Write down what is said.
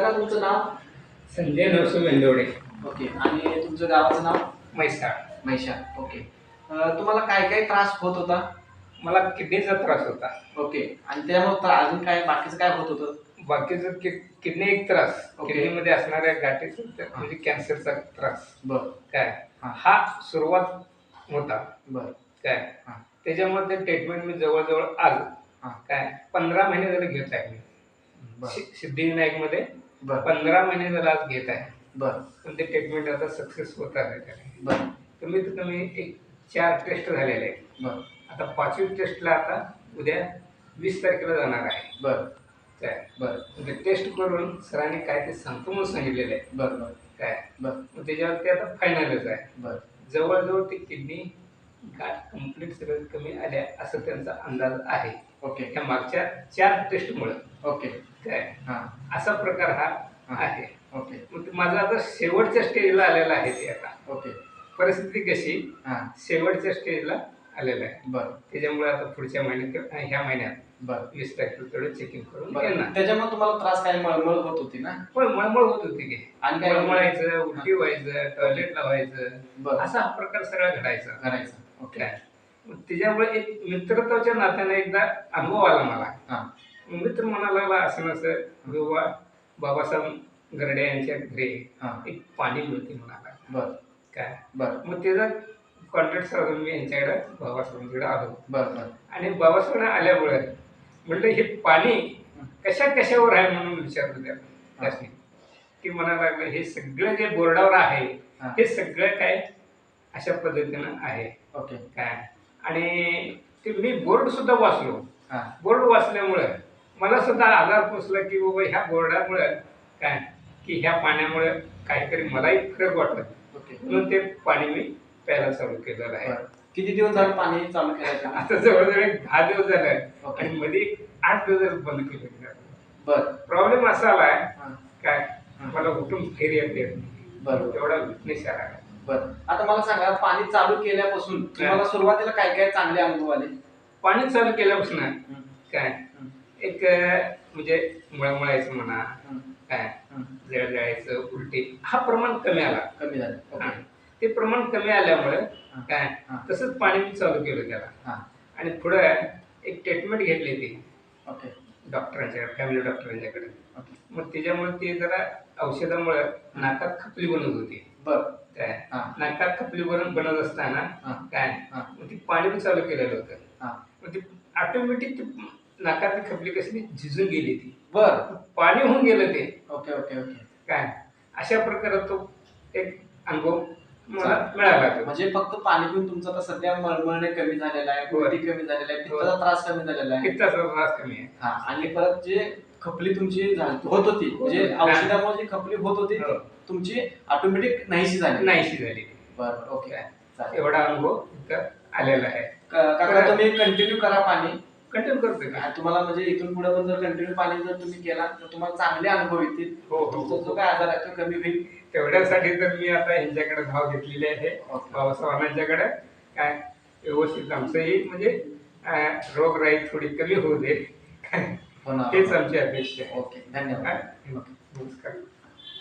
काका तुमचं नाव? संजय नरसू वेंदोडे ओके आणि तुमचं गावाचं नाव? म्हैसाळ. महिषा ओके. अं, तुम्हाला काय काय त्रास होत होता? मला किडनीचा त्रास होता. ओके आणि त्यामुळे त्रा- अजून काय बाकीचं काय होत होतं? बाकीचं कि- किडनी एक त्रास. ओके. किडनीमध्ये असणाऱ्या गाठीचा त्या- म्हणजे कॅन्सरचा त्रास. बर. काय? हा. हा सुरुवात होता. बर. काय? हा. त्याच्यामुळे ते ट्रीटमेंट मी जवळजवळ आज हा. काय? पंधरा महिने झाले घेत आहे मी मध्ये बर. पंधरा महिने आज घेत आहे. बर. पण ते ट्रीटमेंट आता सक्सेस होत आहे. बर. कमीत कमी एक चार टेस्ट झालेले आहेत. बर. आता पाचवी टेस्टला आता उद्या वीस तारखेला जाणार आहे. बर. काय? बर. म्हणजे टेस्ट करून सरांनी काय ते सांगतो म्हणून सांगितलेलं आहे. बर बर. काय? बर. मग त्याच्यावरती आता फायनलच आहे. बर. जवळजवळ ती किडनी गाठ कंप्लीट सगळं कमी आल्या असं त्यांचा अंदाज आहे. ओके ह्या मागच्या चार टेस्टमुळे ओके काय? हां असा प्रकार हा. आहे. ओके मग माझं आता शेवटच्या स्टेजला आलेलं आहे ते आता. ओके परिस्थिती कशी? हां. शेवटच्या स्टेजला आलेलं आहे. बर. त्याच्यामुळे आता पुढच्या महिन्यात किंवा ह्या महिन्यात बर. वीस तारखेला तेवढं चेकिंग करून बर. येणार त्याच्यामुळे तुम्हाला त्रास काय मळमळ होत होती ना? पण मळमळ होत होती की. आणि काय? मळमळायचं उलटी व्हायचं टॉयलेट लावायचं. बर. असा हा प्रकार सगळा घडायचा. करायचं ओके. त्याच्यामुळे एक मित्रत्वाच्या नात्याने एकदा अनुभव आला मला. हां. मित्र म्हणायला लागला असं नसं बाबा बाबासाहेब गरडे यांच्या घरी हां. एक पाणी मिळते म्हणाला. बर. काय? बर. मग त्याचा कॉन्टॅक्ट साधून मी यांच्याकडे बाबासाहेबांकडे आलो. बर बर. आणि बाबासाहेब आल्यामुळे म्हटलं हे पाणी कशा कशावर आहे म्हणून विचारलं त्यासनी की म्हणायला लागलं हे सगळं जे बोर्डावर आहे हां. हे सगळं काय अशा पद्धतीनं आहे. ओके. काय? आणि ते मी बोर्ड सुद्धा वाचलो. बोर्ड वाचल्यामुळं मला सुद्धा आधार पोचला की बाबा ह्या बोर्डामुळं काय की ह्या पाण्यामुळे काहीतरी मलाही फरक वाटत म्हणून ते पाणी मी प्यायला चालू केलेलं आहे. किती दिवस झाले पाणी चालू करायचं आता जवळजवळ एक दहा दिवस झाले. आणि मध्ये आठ दिवस बंद केलं बर. प्रॉब्लेम असा आलाय काय. मला उठून फेर येते बर तेवढा विकनेस आला बर. आता मला सांगा पाणी चालू केल्यापासून तुम्हाला सुरुवातीला काय काय चांगले अनुभव आले? पाणी चालू केल्यापासून काय? एक म्हणजे मळमळायचं म्हणा काय. जळजळायचं उलटी. हा प्रमाण कमी आला. कमी झाले. ते प्रमाण कमी आल्यामुळे. काय. तसंच पाणी मी चालू केलं त्याला. आणि पुढे एक ट्रीटमेंट घेतली ती. ओके. डॉक्टरांच्याकडे फॅमिली डॉक्टरांच्याकडे. मग त्याच्यामुळे ते जरा औषधामुळे नाकात खपली बनत होती. बर. काय? नाकात खपली बनत बनत असताना काय? मग ती पाणी पण चालू केलेलं होतं. मग ती ऑटोमॅटिक नाकातली खपली कशी झिजून गेली ती. बर. पाणी होऊन गेलं ते. Okay okay okay. काय? अशा प्रकारे तो एक अनुभव मला मिळाला तो. म्हणजे फक्त पाणी पिऊन तुमचं आता सध्या मळमळणे कमी झालेला आहे. उलटी कमी झालेला आहे पित्ताचा त्रास कमी झालेला आहे. त्रास कमी आहे. हा. आणि परत जे खपली तुमची झाली- होत होती म्हणजे. औषधामुळे जी खपली होत होती हो. तुमची ऑटोमॅटिक नाहीशी झाली. नाहीशी झाली. बरं ओके. चालेल. एवढा अनुभव इथं आलेला आहे. क- काका तुम्ही कंटिन्यू करा पाणी. कंटिन्यू करतो का? तुम्हाला म्हणजे इथून पुढे पण जर कंटिन्यू पाणी जर तुम्ही केला तर तुम्हाला चांगले अनुभव येतील. हो हो, तुमचा जो हो काय आजार आहे तो कमी होईल. तेवढ्यासाठी तर मी आता यांच्याकडे धाव घेतलेली आहे. बाबासाहेबांच्याकडे. काय? व्यवस्थित आमचंही म्हणजे अं, रोगराई थोडी कमी होऊ दे. हो ना हेच आमची अपेक्षा आहे. ओके धन्यवाद. काय? नमस्कार.